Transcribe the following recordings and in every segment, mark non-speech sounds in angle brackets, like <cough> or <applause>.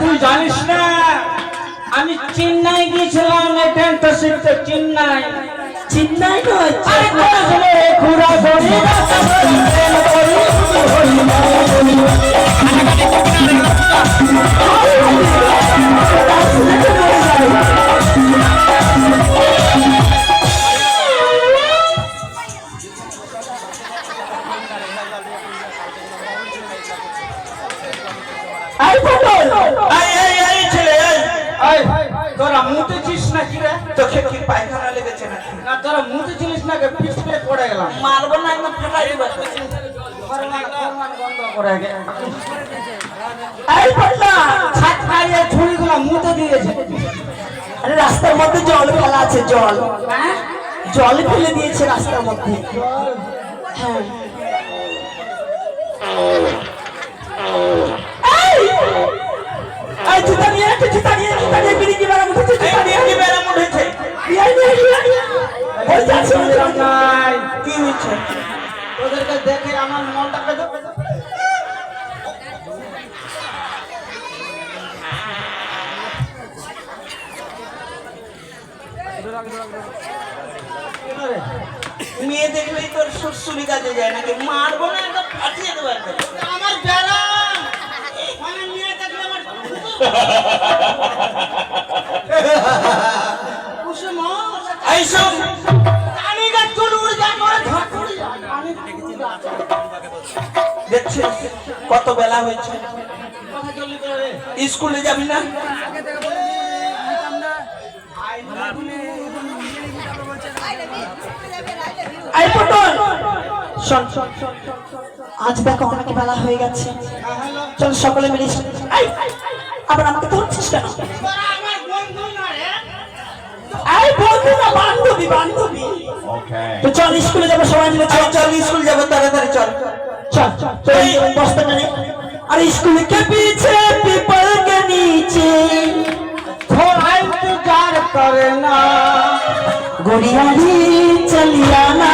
তুই জানিস না আমি চেন্নাই গিয়েছিলাম শিখতে চেন্নাই চিন্তাই নয় খুড়া তোকে কি পায়খানা লেগেছে নাকি? না তোরা নাকি পিছ পেয়ে পড়ে গেলাম। মারবো না একদম ফাটাই দিবা। এই ছুরিগুলো মুতে দিয়েছে। আরে রাস্তার মধ্যে জল ফেলা আছে জল। জল ফেলে দিয়েছে রাস্তার মধ্যে। হ্যাঁ। এই! এই জুতা নিয়ে একটু জুতা নিয়ে জুতা নিয়ে বিড়ি দিয়ে বেড়ানো জুতা নিয়ে কি হয়েছে তোদেরকে দেখে আমার মনটা পেতে মেয়ে দেখলেই তোর সুরসুরি কাজে যায় নাকি মারবো না একদম ফাটিয়ে দেবো আমার বেলা নিয়ে দেখলে আমার এই আমি গাছ চুল যা করে ধর উড়ে যা আমি দেখছিস কত বেলা হয়েছে। স্কুলে যাবি না? এই পটল! শোন। আজ দেখো অনেক বেলা হয়ে গেছে? চল সকলে মিলে আবার আমাকে ধরছিস কেন তোরা আমার বন্ধু না রে এই বন্ধু না বান্ধবী বান্ধবী তো চল স্কুলে যাবো সবাই মিলে চল এই চল স্কুল যাবো তাড়াতাড়ি চল चल चल ये बस्ता में अरे स्कूल के पीछे पीपल के नीचे थोड़ा इंतजार करना गोरिया ही चलिया ना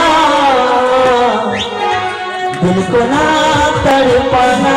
दिल को ना तड़पाना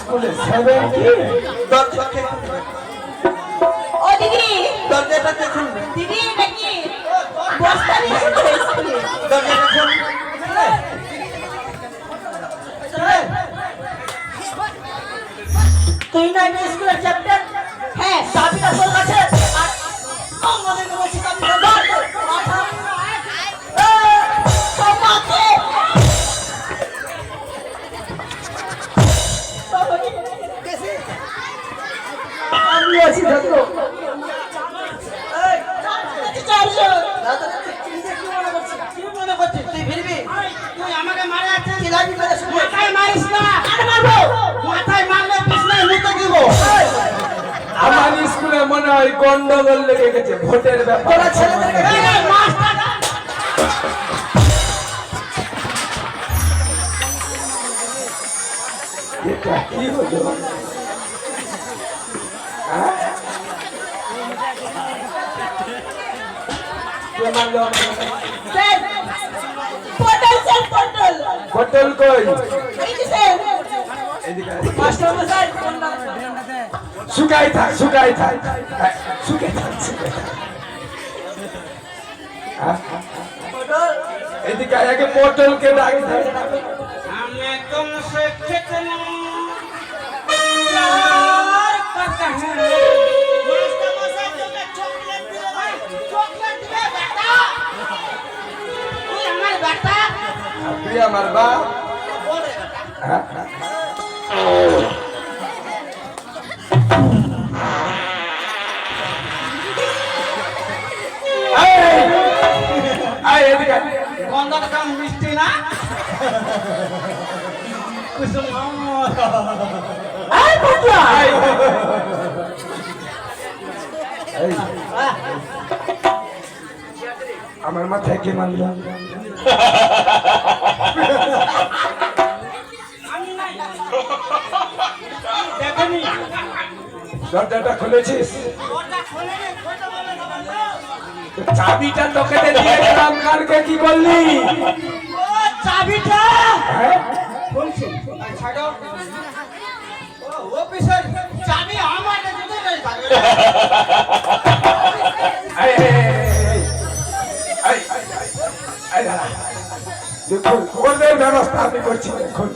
স্কুলে। সেভেন্টি শুকাই থাক শুকাই থাক হ্যাঁ, শুকাই থাক শুকাই থাক হ্যাঁ? এদিকে আয়, আগে পটলকে ডাক দে। আমি তুমসে कितना प्यार करता हूँ मास्टर मसाई এদিকে। মিষ্টি না? কুসুম আমার মাথায় কে দেখেনি? দরজাটা খুলেছিস ওটা খুলে নে ছোট বলে চাবিটা তোকে দিয়ে কালকে কি ও চাবিটা? হ্যাঁ? বলছি। ছাড়ো। অফিসার চাবি আমার কাছে তো নেই থাকবে এই, এই, এই, এই, এই, এই, এই, দাঁড়া। দেখুন ওদের ব্যবস্থা আমি করছি দেখুন।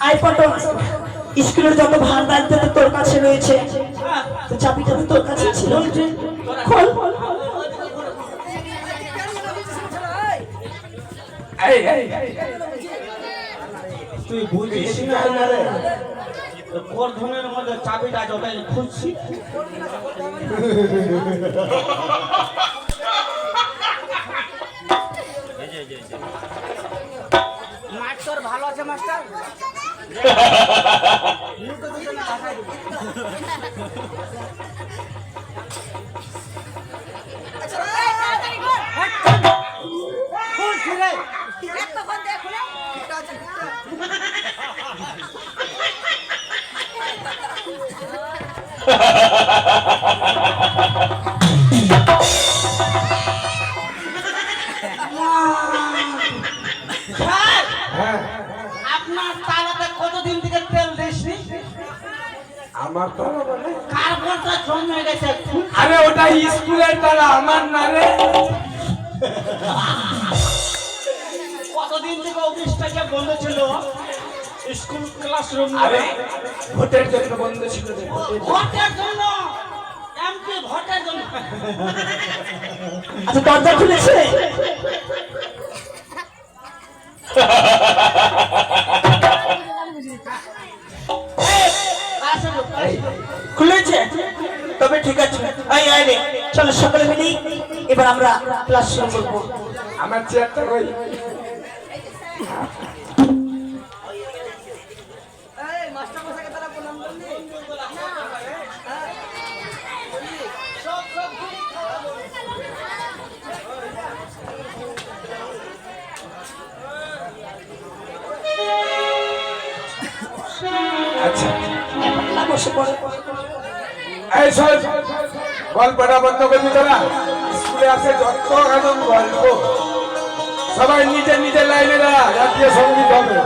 আয় পটল স্কুলের যত ভার দায়িত্ব তোর কাছে রয়েছে তো চাবিটা তো তোর কাছে ছিল। খোল। তুই বুঝিস না রে। গোর্ধনের মধ্যে চাবিটা ওটাই খুঁজছি মাস্টার ভালো আছে মাস্টার? <laughs> আমার তো। মানে কার্বনটা জমে গেছে আরে ওটা স্কুলের তারা আমার না রে। কতদিন থেকে অফিসটাকে বন্ধ ছিল? স্কুল ক্লাসরুম আরে ভোটের জন্য বন্ধ ছিল ভোটের জন্য? এমপি ভোটের জন্য। আচ্ছা দরজা খুলেছে? <laughs> ঠিক আছে। আই আয় রে। চলো সকলে মিলি এবার আমরা ক্লাস শুরু করব। আমার চেয়ারটা শোন গল্পটা বন্ধ করবি তোরা স্কুলে আছে যত গান গল্প সবাই নিজের নিজের লাইনে দাঁড়া জাতীয় সংগীত হবে।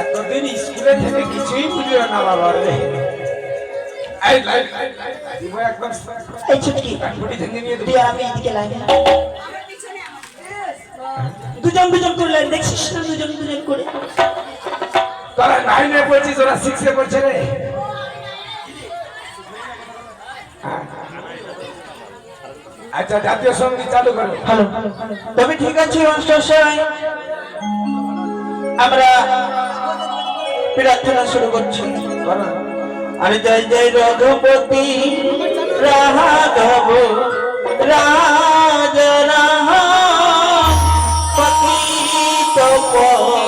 এতদিন স্কুলে থেকে কিছুই বুঝলো না বাবা রে। একদম এই ছুটকি নিয়ে আমি এদিকে লাইন দুজন দুজন করে লাইন দেখছিস? না দুজন দুজন করে। তোরা নাইনে পড়ছিস ওরা সিক্সে পড়ছে রে। আচ্ছা জাতীয় সংগীত চালু করো। ভালো তবে ঠিক আছে মাস্টার সাহেব। আমরা প্রার্থনা শুরু করছি। করো। আরে জয় জয় রঘুপতি রাঘব রাজ পতি তো পবন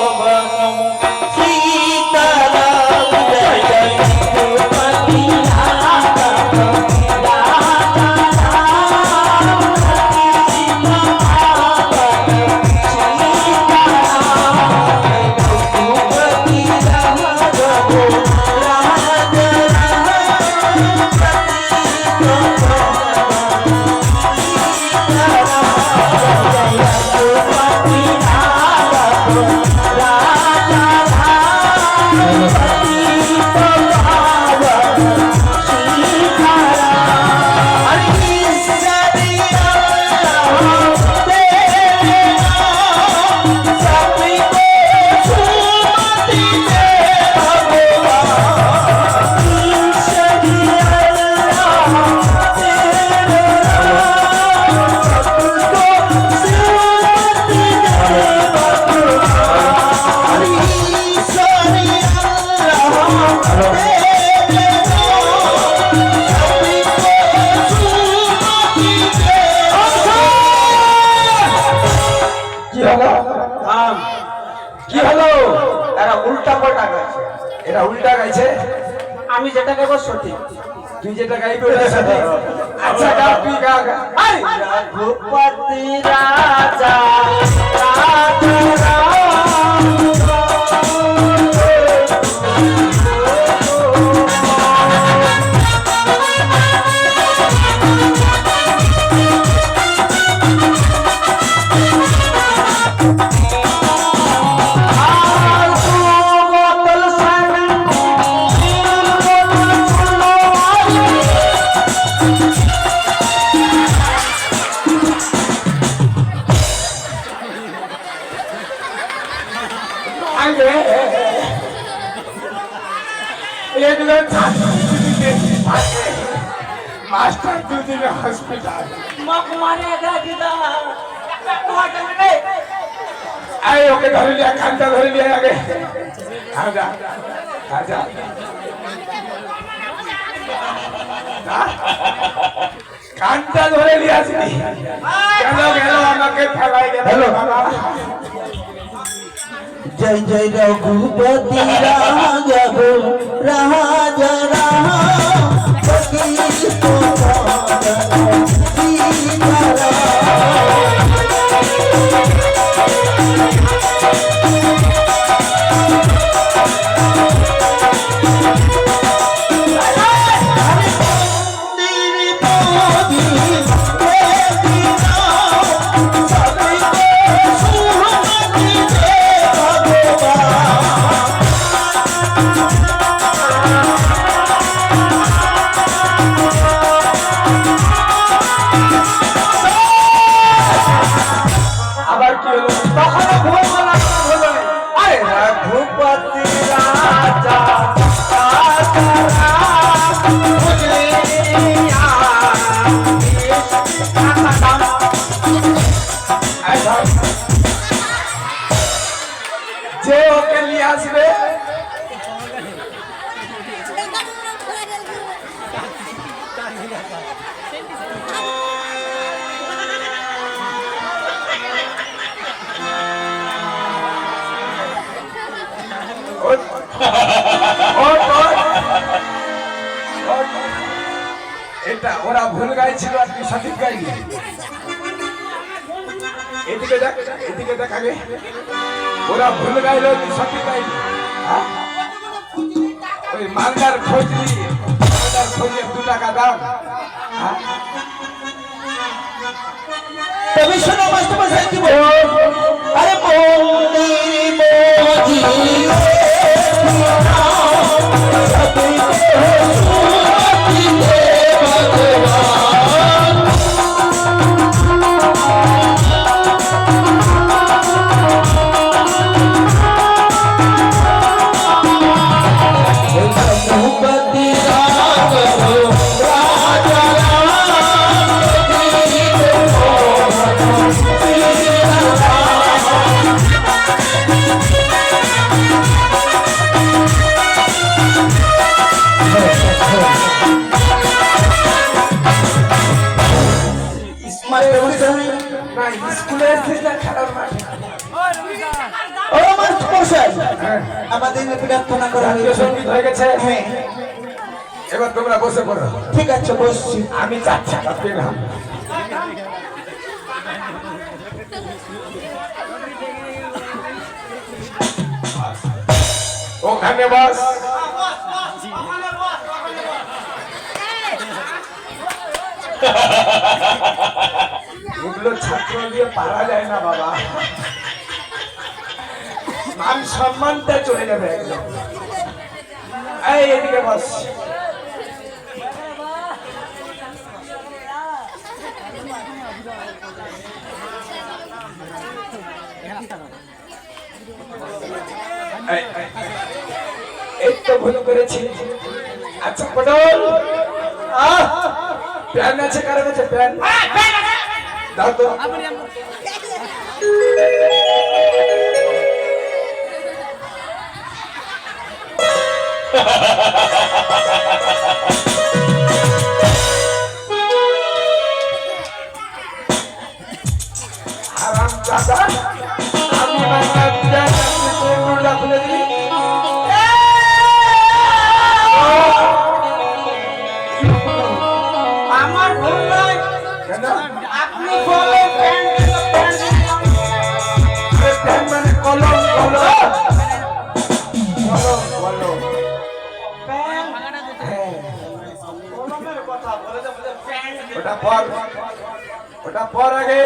যেটা দেবো সঠিক? তুই যেটা গাইবি ওটা সঠিক? আচ্ছা গা তুই গা গা! রঘুপতি রাজা রাজা। এগুলো মাস্টার দুদিনে হসপিটাল আয় ওকে ধরে লিয়া কানটা ধরে লিয়া আগে। আজা আজা কানটা ধরে লিয়া আসবি কেন গেল আমাকে ফেলাই গেল জয় জয় রঘুপতি রাজা রাজা আবার এটা ওরা ভুল গাইছিল আর তুই সঠিক গাইলি এদিকে দেখ এদিকে দেখ আগে। ওরা ভুল গাইলো তুই সঠিক গাইলি হ্যাঁ? ওই মালদার খোঁজ নিয়ে মালদার খোঁজে দু টাকা দাম? তবে শোনো মাস্টার মশাই কি বল আরে মন্দির মজি মাস্টার আমাদের প্রার্থনা করা সংগীত হয়ে গেছে। হ্যাঁ। এবার তোমরা বসে পড়ো। ঠিক আছে বসছি। আমি চাচ্ছি ওখানে বস এগুলো ছাত্র দিয়ে পারা যায় না বাবা। মান সম্মানটা চলে যাবে একদম। এই এদিকে বস। তো ভুল করেছি। আচ্ছা পটল। প্যান আছে কারও কাছে প্যান দাও তো। আরাম দাদা আমি আমার খুলে দিলি ওটা পর ওটা পর আগে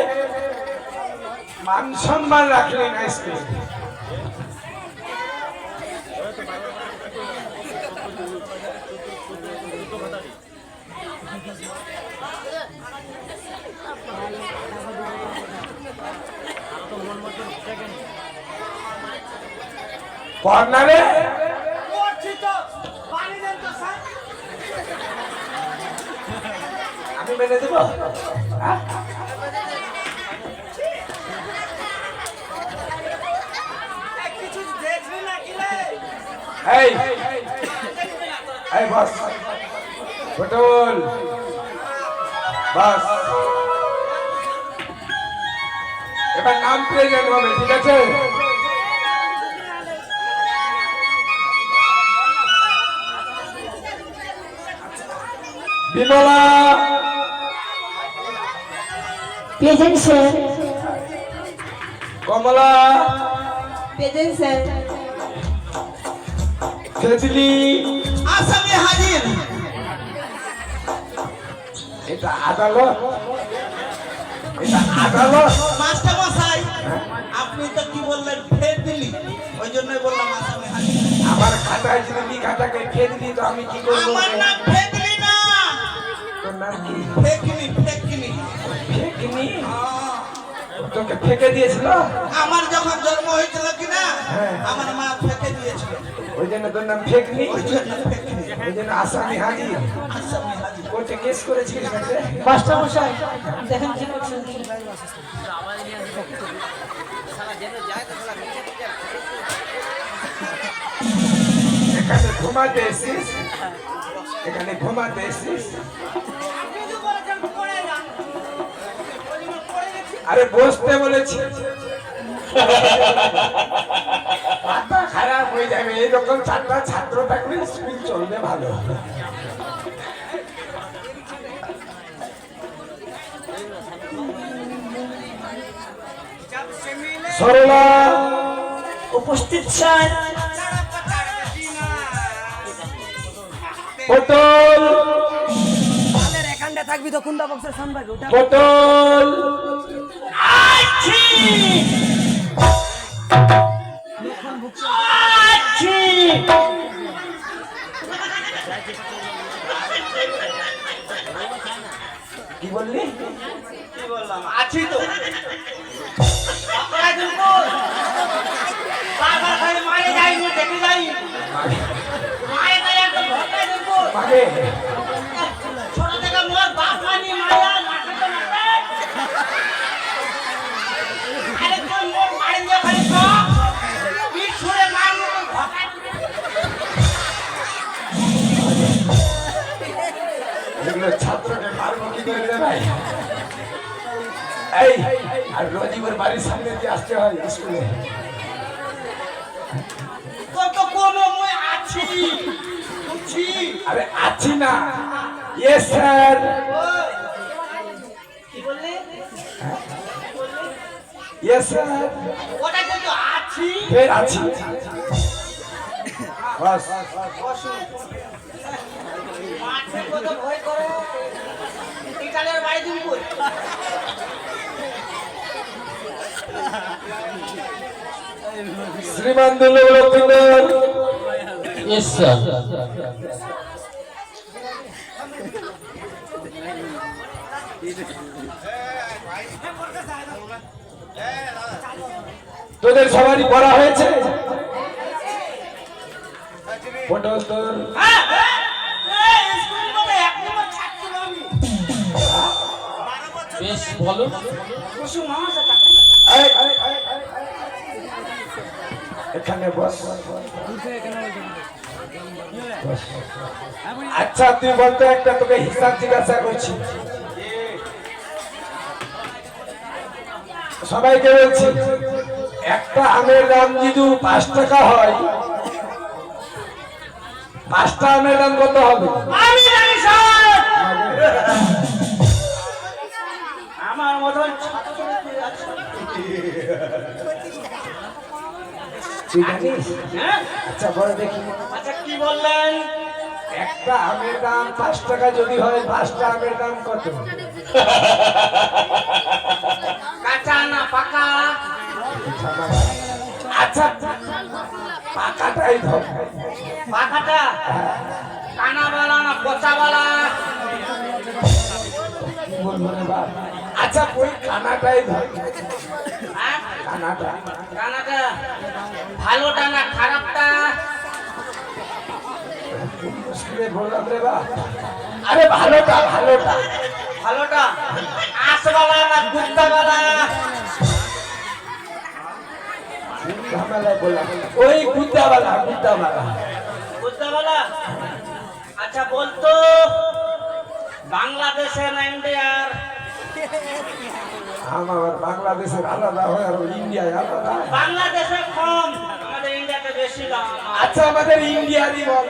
মান সম্মান রাখলি না স্কুলে কর্নারে করছি তো, পানি দেন তো, স্যার। আমি মেনে দেবো? এই? এই এই পটল বাস এবার নাম প্রেজেন্ট হবে ঠিক আছে Bimala present sir. Kamala. Present sir. তেতলি আসামি হাজির। এটা আদালত। এটা আদালত। মাস্টার মশাই আপনি তো কি বললেন ফের দিলি ওই জন্যই বললাম আসামি হাজির। আমার খাতায় যদি নি খাতাকে? খেয়ে দিলি তো আমি কি করব? আমার নাম ফেকলি না। তোর নাম কি ফেকনি ফেকনি ফেকনি তোকে ফেকে দিয়েছিল? আমার যখন জন্ম হয়েছিল কি না হ্যাঁ। আমার মা ফেকে দিয়েছিল। ওই জন্য তোর নাম ফেকনি? ওই জন্য ওই জন্য আসামি আসামি কোর্টে কেস করেছিস মাস্টার মশাই দেখেন কি করছেন। এখানে ঘুমাতে এসছিস? এখানে ঘুমাতে এসছিস? আরে বসতে বলেছি। মাথা খারাপ হয়ে যাবে এইরকম চারটা ছাত্র থাকলে স্কুল চলবে ভালো। সরলা উপস্থিত স্যার। পটল। থাকবি তখন দা বক্সের সামনে পটল। কি বললি কি বললাম আছি তো মারে যাইনি দেখে করে রে ভাই। এই আর রোজিবের বাড়ির সামনে দিয়ে আসতে হয় স্কুলে। তোর তো মই আছি। বুঝছি আরে আছি না। ইয়েস স্যার কি বললি? ইয়েস স্যার ওটা কিন্তু আছি। ফের আছি। বাস। মাঠে শ্রীমান Yes, sir. তোদের সবারই পড়া হয়েছে? পটল তোর হ্যাঁ হ্যাঁ বেশ বলো কুসুম আমার সাথে এই, এই, এই, এই, এই। এখানে বস। আচ্ছা তুই বলতো একটা তোকে হিসাব জিজ্ঞাসা করছি। সবাইকে বলছি একটা আমের দাম যদি পাঁচ টাকা হয় পাঁচটা আমের দাম কত হবে? আমার মতন ছাত্র তুই। জানিস? আচ্ছা বল দেখি। আচ্ছা কি বললেন? একটা আমের দাম পাঁচ টাকা যদি হয় পাঁচটা আমের দাম কত? কাঁচা না পাকা? আচ্ছা পাকাটাই ধর। পাকাটা? কানাবালা না পচাবালা রে বাপ? আচ্ছা ওই কানাটাই ধর। কানাটা কানাটা ভালোটা খারাপটা? বললাম রে বাপ। আরে ভালোটা ভালোটা। ভালোটা? আঁশবালা না গুপ্তাবালা ওই গুদ্দাওয়ালা গুদ্দাওয়ালা গুপ্তাবালা আচ্ছা বলতো বাংলাদেশে না ইন্ডিয়ার আমার বাংলাদেশের আলাদা হয় আর ইন্ডিয়ায় আলাদা বাংলাদেশে কম আমাদের ইন্ডিয়াতে বেশি দাম আচ্ছা আমাদের ইন্ডিয়ারই বল?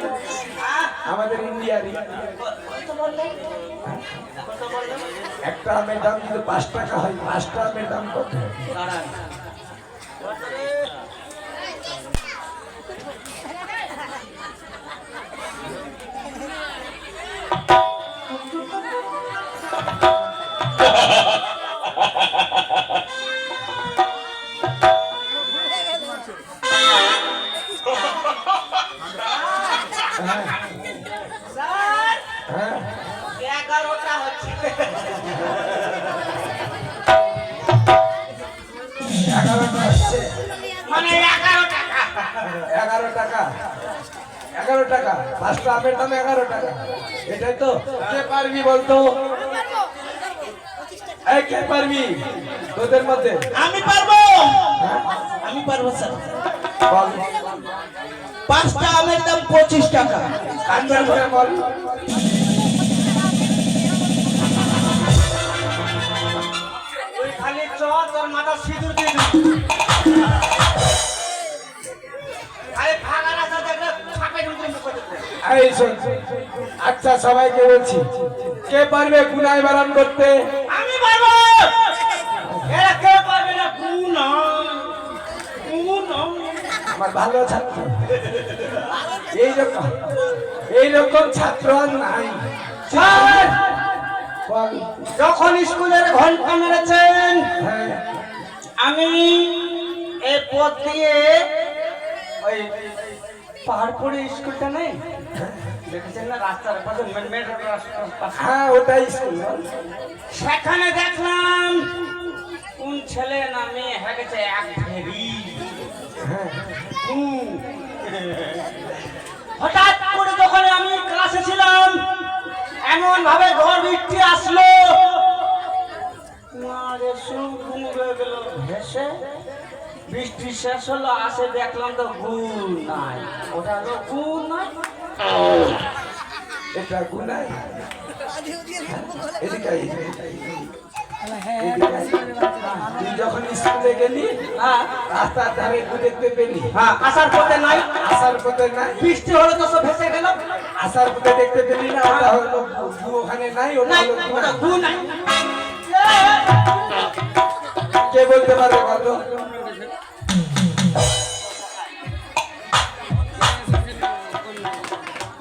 আমাদের ইন্ডিয়ারই? একটা আমের দাম যদি পাঁচ টাকা হয় পাঁচটা আমের দাম কত এগারোটা হচ্ছে। মানে এগারো টাকা। এগারো টাকা। এগারো টাকা পাঁচটা আমের দাম এগারো টাকা। এটাই তো। কে পারবি বলতো? কে পারবি? তোদের মধ্যে। আমি পারব। আমি পারব স্যার। পাঁচটা আমের দাম পঁচিশ টাকা। বল? আচ্ছা সবাইকে বলছি কে পারবে গুনায় বারণ করতে? আমি পারব। এরা কেউ পারবে না আমার ভালো ছাত্র। এইরকম এইরকম ছাত্র নাই। যখন স্কুলের ঘণ্টা মেরেছেন হ্যাঁ। আমি এই পথ দিয়ে ওই পাহাড়পুরে স্কুলটা নেই? দেখেছেন না রাস্তার পাশে হ্যাঁ ওটাই স্কুল। সেখানে দেখলাম কোন ছেলে না মেয়ে হয়ে গেছে এক ফেরি হঠাৎ করে যখন আমি ক্লাসে ছিলাম এমন ভাবে ঘর বৃষ্টি আসলো। মারে শুনকুনি হয়ে গেল। ভেসে বৃষ্টি শেষ হলো আসে দেখলাম তো গুণ নাই। ওটা হলো গুণ নাই? এটা আয়। তুই যখন স্কুলে গেলি হ্যাঁ। রাস্তার ধারে দেখতে পেলি। হ্যাঁ আসার পথে নাই। আসার পথে নাই? বৃষ্টি হলো তো সব ভেসে গেল। আসার পথে দেখতে পেলি না ওটা হলো ওখানে নাই ওটা হলো গুণ নাই। কে বলতে পারবে কত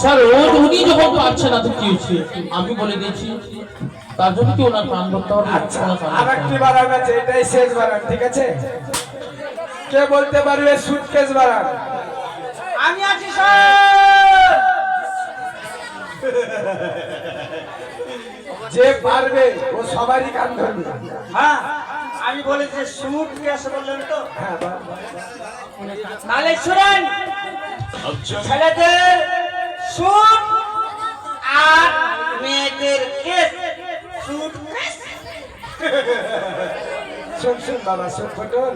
স্যার ও উনি যখন পারছে না তো কি হচ্ছে আমি বলে দিয়েছি। তার জন্য কি ওনার প্রাণ করতে হবে আচ্ছা আর একটি। বারান আছে এটাই শেষ বারান ঠিক আছে? কে বলতে পারবে সুটকেস বারান আমি আছি স্যার! যে পারবে ও সবারই কান ধরবে। হ্যাঁ? আমি বলেছি সুট কেসে বললেন তো? হ্যাঁ। তাহলে শুনেন ছেলেদের সুট আর মেয়েদের কেস। সুট শুন শুন বাবা শুন ফটল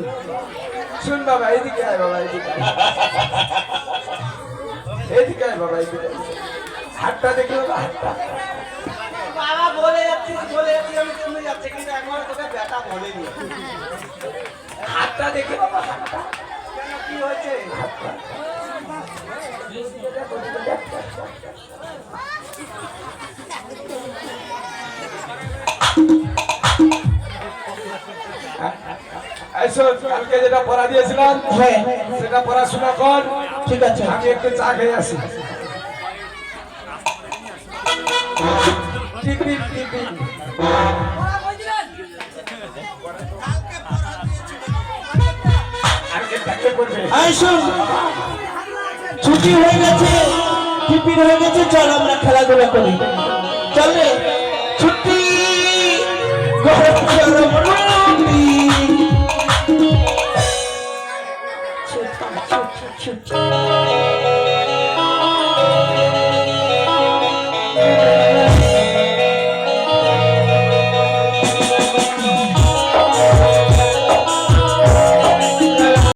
শুন বাবা এদিকে আয় বাবা এদিকে। এদিকে আয় বাবা এদিকে। হাতটা দেখি বাবা হাতটা। বাবা বলে যাচ্ছিস বলে যাচ্ছিস আমি শুনে যাচ্ছি কিন্তু এখন তোকে ব্যথা বলেনি। হাতটা দেখে বাবা হাতটা। কেন কি হয়েছে? এই কালকে যেটা পড়া দিয়েছিলাম হ্যাঁ। সেটা পড়াশোনা কর। ঠিক আছে। আমি একটু চা খেয়ে আসি। ছুটি হয়ে গেছে টিফিন হয়ে গেছে চল আমরা খেলাধুলা করি। চল রে।